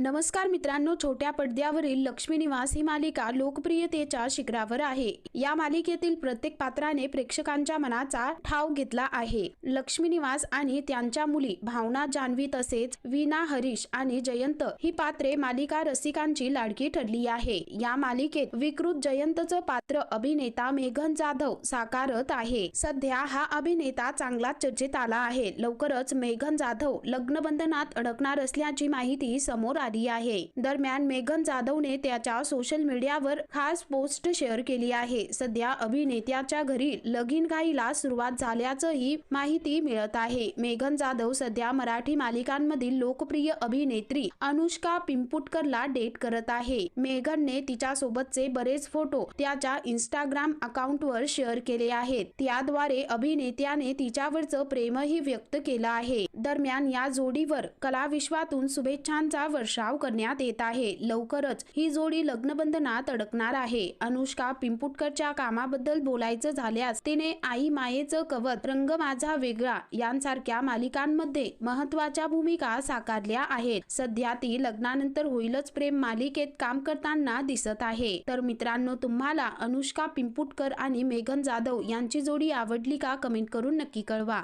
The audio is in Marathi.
नमस्कार मित्रांनो छोट्या पडद्यावरील लक्ष्मी निवास ही मालिका लोकप्रियतेच्या शिखरावर आहे. या मालिकेतील प्रत्येक पात्राने प्रेक्षकांच्या मनाचा ठाव घेतला आहे. लक्ष्मी निवास आणि त्यांच्या मुली भावना जान्हवी तसेच वीणा हरीश आणि जयंत ही पात्रे मालिका रसिकांची लाडकी ठरली आहे. या मालिकेत विकृत जयंतचं पात्र अभिनेता मेघन जाधव साकारत आहे. सध्या हा अभिनेता चांगलाच चर्चेत आला आहे. लवकरच मेघन जाधव लग्नबंधनात अडकणार असल्याची माहिती समोर आहे आली आहे. दरम्यान मेघन जाधवने त्याच्या सोशल मीडियावर खास पोस्ट शेअर केली आहे. सध्या अभिनेत्याच्या घरी लगीन गाईला सुरुवात झाल्याचंही माहिती मिळत आहे. मेघन जाधव सध्या मराठी मालिकांमधील लोकप्रिय अभिनेत्री अनुष्का पिंपुटकरला डेट करत आहे. मेघनने तिच्या सोबतचे बरेच फोटो त्याच्या इंस्टाग्राम अकाउंटवर शेअर केले आहेत. त्याद्वारे अभिनेत्याने तिच्यावरचं प्रेमही व्यक्त केलं आहे. दरम्यान या जोडीवर कलाविश्वातून शुभेच्छांचा वर्ष वर्षाव करण्यात येत आहे. लवकरच ही जोडी लग्नबंधनात अडकणार आहे. अनुष्का पिंपुटकरच्या कामाबद्दल बोलायचं झाल्यास तिने आई मायेचं कवच रंग माझा वेगळा यांसारख्या मालिकांमध्ये महत्त्वाच्या भूमिका साकारल्या आहेत. सध्या ती लग्नानंतर होईलच प्रेम मालिकेत काम करताना दिसत आहे. तर मित्रांनो तुम्हाला अनुष्का पिंपुटकर आणि मेघन जाधव यांची जोडी आवडली का? कमेंट करून नक्की कळवा.